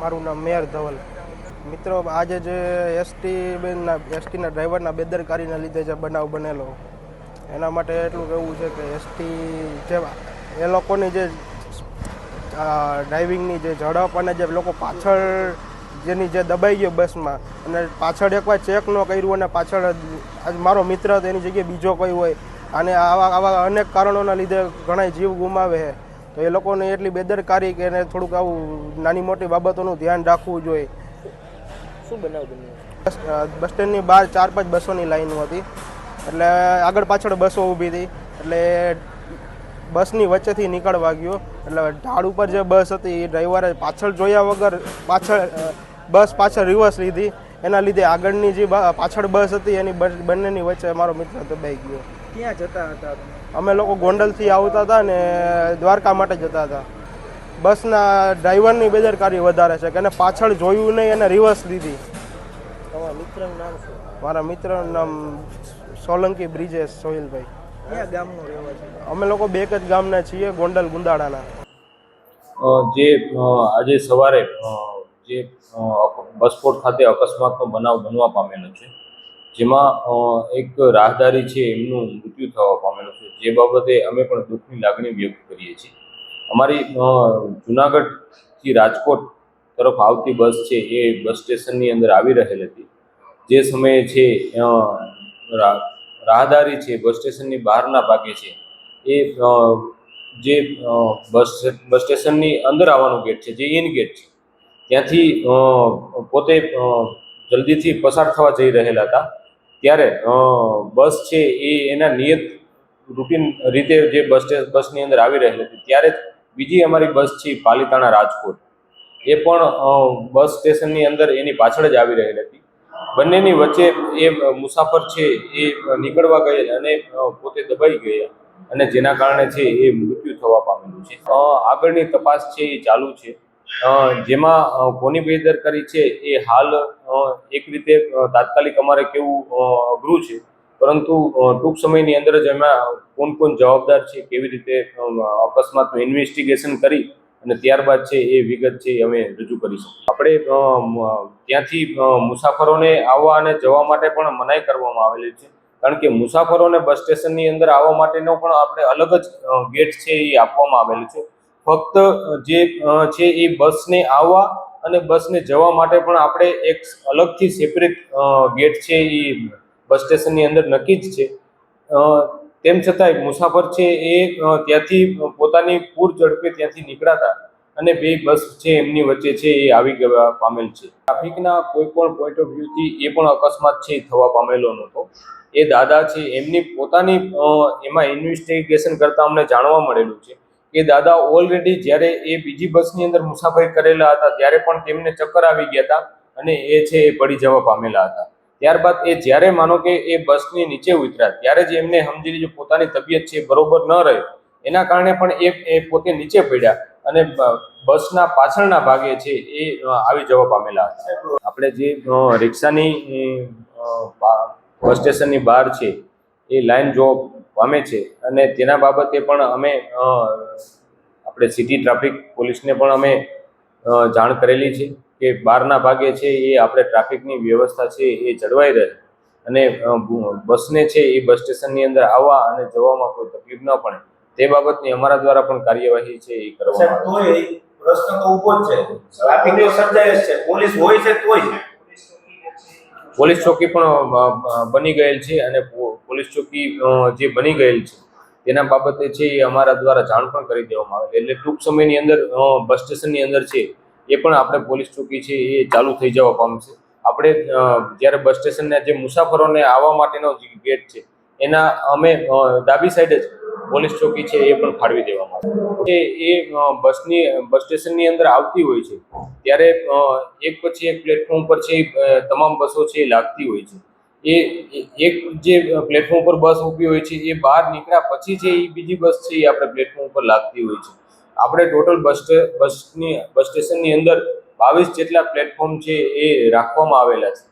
મારું નામ મેયર ધવલ. મિત્રો, આજે જે એસટી બેનના એસટીના ડ્રાઈવરના બેદરકારીના લીધે જે બનાવ બનેલો. એના માટે એટલું કહેવું છે કે એસટી જે એ લોકોની જે ડ્રાઇવિંગની જે ઝડપ અને જે લોકો પાછળ જેની જે દબાઈ ગયો બસમાં, અને પાછળ એકવાર ચેક ન કર્યું અને પાછળ મારો મિત્ર તેની જગ્યાએ બીજો કોઈ હોય, અને આવા આવા અનેક કારણોના લીધે ઘણા જીવ ગુમાવે છે. તો એ લોકોને એટલી બેદરકારી કે એને થોડુંક આવું નાની મોટી બાબતોનું ધ્યાન રાખવું જોઈએ. શું બનાવ બન્યો? બસ બસ સ્ટેન્ડની બહાર ચાર પાંચ બસોની લાઈનો હતી. એટલે આગળ પાછળ બસો ઊભી હતી. એટલે બસની વચ્ચેથી નીકળવા ગયો. એટલે ઢાળ ઉપર જે બસ હતી એ ડ્રાઈવરે પાછળ જોયા વગર પાછળ બસ પાછળ રિવર્સ લીધી. એના લીધે આગળની જે પાછળ બસ હતી એની બસ બંનેની વચ્ચે મારો મિત્ર દબાઈ ગયો. ક્યાં જતા હતા અમે લોકો ગોંડલથી આવતા હતા ને દ્વારકા માટે જતા હતા. બસના ડ્રાઈવરની બેદરકારી વધારે છે કે એને પાછળ જોયું નહીં અને રિવર્સ લીધી તમારા મિત્રનું નામ શું? મારા મિત્રનું નામ સોલંકી બ્રિજેશ સોહિલભાઈ. કયા ગામનો રહેવા છે અમે લોકો બે જ ગામના છીએ ગોંડલ ગુંદાળાના જે આજે સવારે જે બસપોર્ટ ખાતે અકસ્માતનો બનાવ બનવા પામેલો છે. જેમાં એક રાહદારી છે એમનું મૃત્યુ થવા પામેલું છે. જે બાબતે અમે પણ દુઃખની લાગણી વ્યક્ત કરીએ છીએ. અમારી જુનાગઢથી રાજકોટ તરફ આવતી બસ છે એ બસ સ્ટેશનની અંદર આવી રહેલ હતી. જે સમયે છે રાહદારી છે, બસ સ્ટેશનની બહારના ભાગે છે. એ જે બસ બસ સ્ટેશનની અંદર આવવાનો ગેટ છે, જે ઇન ગેટ છે. ત્યાંથી પોતે જલ્દીથી પસાર થવા જઈ રહેલા હતા. ત્યારે બસ છે એ એના નિયત રૂટીન રીતે જે બસ સ્ટેશન બસની અંદર આવી રહેલી હતી. ત્યારે બીજી અમારી બસ છે પાલીતાણા રાજકોટ. એ પણ બસ સ્ટેશનની અંદર એની પાછળ જ આવી રહેલી હતી. બંનેની વચ્ચે એ મુસાફર છે એ નીકળવા ગયેલ અને પોતે દબાઈ ગયા અને જેના કારણે છે એ મૃત્યુ થવા પામેલું છે. આગળની તપાસ છે એ ચાલુ છે. જેમાં કોની બેદરકારી છે એ હાલ એક રીતે તાત્કાલિક અમારે કેવું અઘરું છે. પરંતુ ટૂંક સમયની અંદર જ એમાં કોણ કોણ જવાબદાર છે, કેવી રીતે અકસ્માતનું ઇન્વેસ્ટિગેશન કરી અને ત્યારબાદ છે એ વિગત છે અમે રજૂ કરીશું આપણે ત્યાંથી મુસાફરોને આવવા અને જવા માટે પણ મનાઈ કરવામાં આવેલી છે. કારણ કે મુસાફરોને બસ સ્ટેશનની અંદર આવવા માટેનો પણ આપણે અલગ જ ગેટ છે એ આપવામાં આવેલું છે. ફક્ત જે છે એ બસને આવવા અને બસને જવા માટે પણ આપણે એક અલગથી સેપરેટ ગેટ છે એ બસ સ્ટેશનની અંદર નક્કી જ છે. તેમ છતાંય મુસાફર છે એ ત્યાંથી પોતાની પૂર ઝડપે ત્યાંથી નીકળાતા અને બે બસ છે એમની વચ્ચે છે એ આવી ગયા પામેલ છે. ટ્રાફિકના કોઈ પણ પોઈન્ટ ઓફ વ્યૂથી એ પણ અકસ્માત છે થવા પામેલો નહોતો. એ દાદા છે એમની પોતાની એમાં ઇન્વેસ્ટિગેશન કરતાં અમને જાણવા મળેલું છે. કે દાદા ઓલરેડી જ્યારે એ બીજી બસની અંદર મુસાફરી કરેલા હતા, ત્યારે પણ તેમને ચક્કર આવી ગયા હતા અને એ છે એ પડી જવા પામેલા હતા. ત્યારબાદ એ જ્યારે માનો કે એ બસની નીચે ઉતર્યા, ત્યારે જ એમને સમજી લીધું પોતાની તબિયત છે એ બરોબર ન રહે. એના કારણે પણ એ એ પોતે નીચે પડ્યા અને બસના પાછળના ભાગે છે એ આવી જવા પામેલા હતા. આપણે જે રિક્ષાની બસ સ્ટેશનની બહાર છે, એ લાઈન જો પામે છે. અને તેના બાબતે પણ અમે આપણે સિટી ટ્રાફિક પોલીસને પણ અમે જાણ કરેલી છે કે બહારના ભાગે છે એ આપણે ટ્રાફિકની વ્યવસ્થા છે એ જળવાઈ રહે. અને બસને છે એ બસ સ્ટેશનની અંદર આવવા અને જવામાં કોઈ તકલીફ ન પડે. તે બાબતની અમારા દ્વારા પણ કાર્યવાહી છે એ કરવામાં આવે. પ્રશ્ન તો ઊભો જ છે. ટ્રાફિક સર્જાય છે. પોલીસ હોય છે તોય. પોલીસ ચોકી પણ બની ગયેલ છે અને પોલીસ ચોકી જે બની ગયેલ છે, તેના બાબતે છે એ અમારા દ્વારા જાણ પણ કરી દેવામાં આવે એટલે ટૂંક સમયની અંદર બસ સ્ટેશનની અંદર છે, એ પણ આપણે પોલીસ ચોકી છે એ ચાલુ થઈ જવા પામશે આપણે જ્યારે બસ સ્ટેશનના જે મુસાફરોને આવવા માટેનો ગેટ છે, એના અમે ડાબી સાઈડે જ પોલીસ ચોકી છે એ પણ ફાળવી દેવામાં આવે એ બસની, બસ સ્ટેશનની અંદર આવતી હોય છે, ત્યારે એક પછી એક પ્લેટફોર્મ પર છે તમામ બસો છે એ લાગતી હોય છે. એ એક જે પ્લેટફોર્મ પર બસ ઊભી હોય છે, એ બહાર નીકળ્યા પછી જે એ બીજી બસ છે, એ આપણે પ્લેટફોર્મ પર લાગતી હોય છે. આપણે ટોટલ બસ બસની બસ સ્ટેશનની અંદર બાવીસ જેટલા પ્લેટફોર્મ છે એ રાખવામાં આવેલા છે.